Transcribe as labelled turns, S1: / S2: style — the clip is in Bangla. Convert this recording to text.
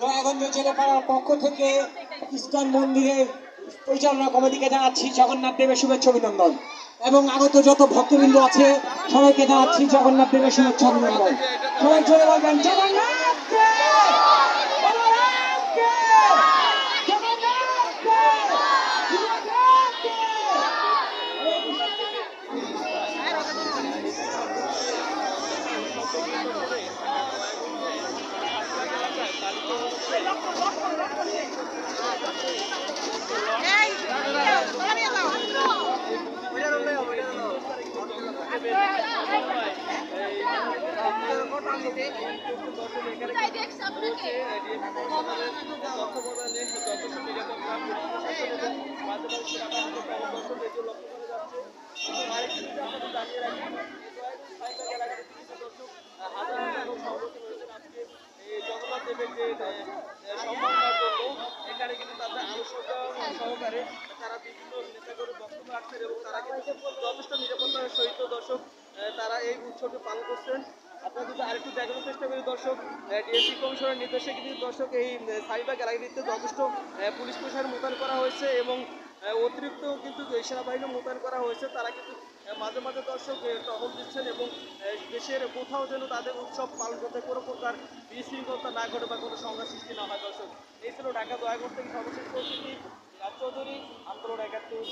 S1: পাড়ার পক্ষ থেকে ইস্কন মন্দিরের পরিচালনা কমিটিকে জানাচ্ছি জগন্নাথ দেবের শুভেচ্ছা অভিনন্দন। এবং আগত যত ভক্তবৃন্দ আছে, সবাইকে জানাচ্ছি জগন্নাথ দেবের শুভেচ্ছা অভিনন্দন। সবাই চলে বলবেন, জগন্নাথ!
S2: এখানে কিন্তু তাদের আলোচনা সহকারে তারা বিভিন্ন বক্তব্য রাখছেন এবং তারা কিন্তু যথেষ্ট নিরাপত্তার সহিত দর্শক তারা এই উৎসবটি পালন করছেন। আপনারা যদি আরেকটু দেখানোর চেষ্টা করি। দর্শক ডিএসপি কমিশনের নির্দেশে কিন্তু দর্শক এই সাইবাগ এলাকাটিতে যথেষ্ট পুলিশ প্রশাসন মোতায়েন করা হয়েছে এবং অতিরিক্ত কিন্তু সেনাবাহিনী মোতায়েন করা হয়েছে, তারা কিন্তু মাঝে মাঝে দর্শক টহল দিচ্ছেন এবং দেশের কোথাও যেন তাদের উৎসব পালন করতে কোনো প্রকার বিশৃঙ্খলতা না ঘটে বা কোনো সংঘাত সৃষ্টি না হয়। দর্শক, এই ছিল ঢাকা দয়াগড় থেকে সর্বশেষ পরিস্থিতি রাজ চৌধুরী, আন্দোলন একাত্তর।